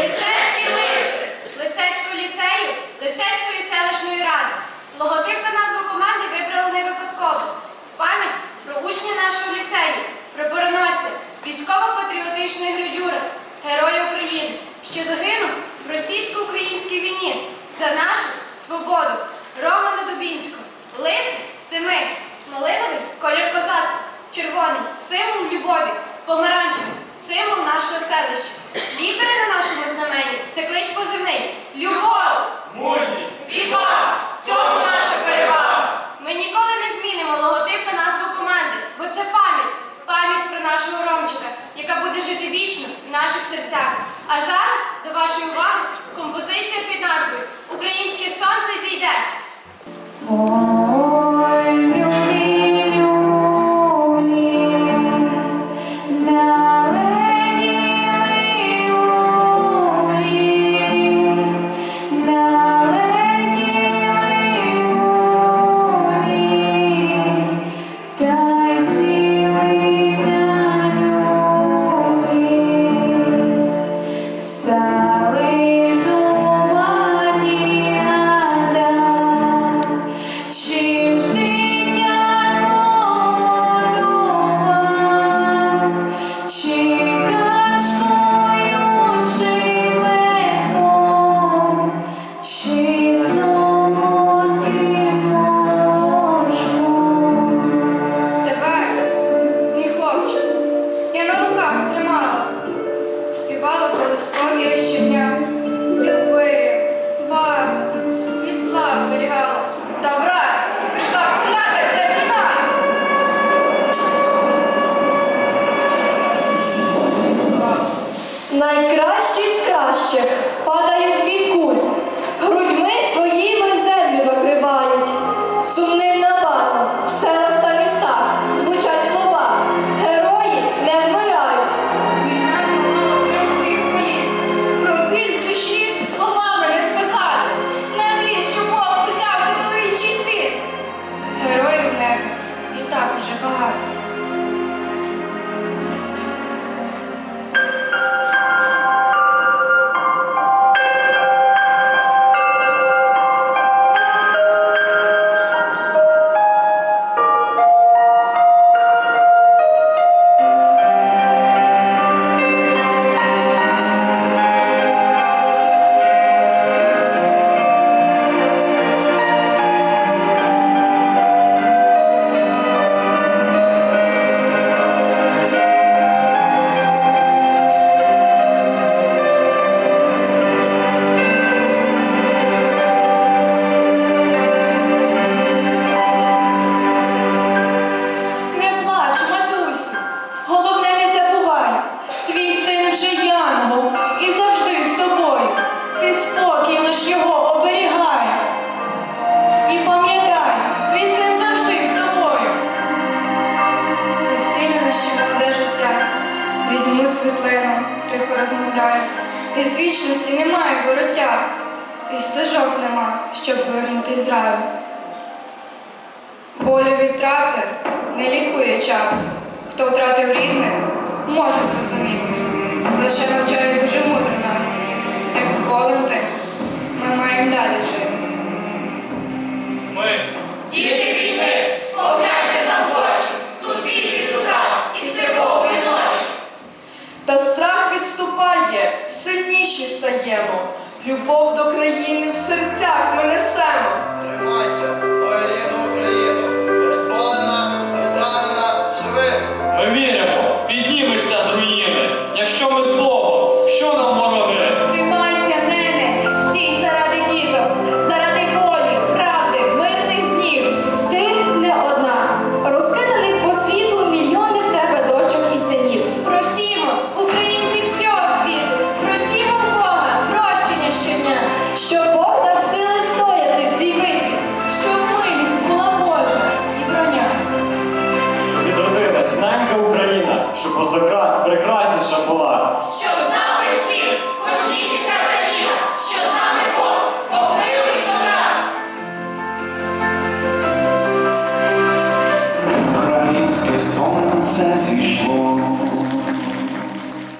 Лисецький лист Лисецького ліцею, Лисецької селищної ради. Логотип та назву команди вибрали не випадково. Пам'ять про учня нашого ліцею, про переносця, військово-патріотичної гриджура, героя України, що загинув в російсько-українській війні за нашу свободу Романа Дубінського. Лис це ми, малиновий колір козацтва, червоний символ любові, помаранчевий символ нашого селища. Літери на нашому знамені це клич позивний. Любов! Мужність! Відвага! Цьому наша перевага! Ми ніколи не змінимо логотип та назву команди, бо це пам'ять, пам'ять про нашого Ромчика, яка буде жити вічно в наших серцях. А зараз до вашої уваги композиція під назвою Українське сонце зійде. Найкращі з кращих падають тихо і Із вічності немає вороття, і стежок нема, щоб повернути з. Болю від не лікує час. Хто втратив рідних, може зрозуміти. Лише Любов до країни в серцях ми несемо. Тримайся, Просто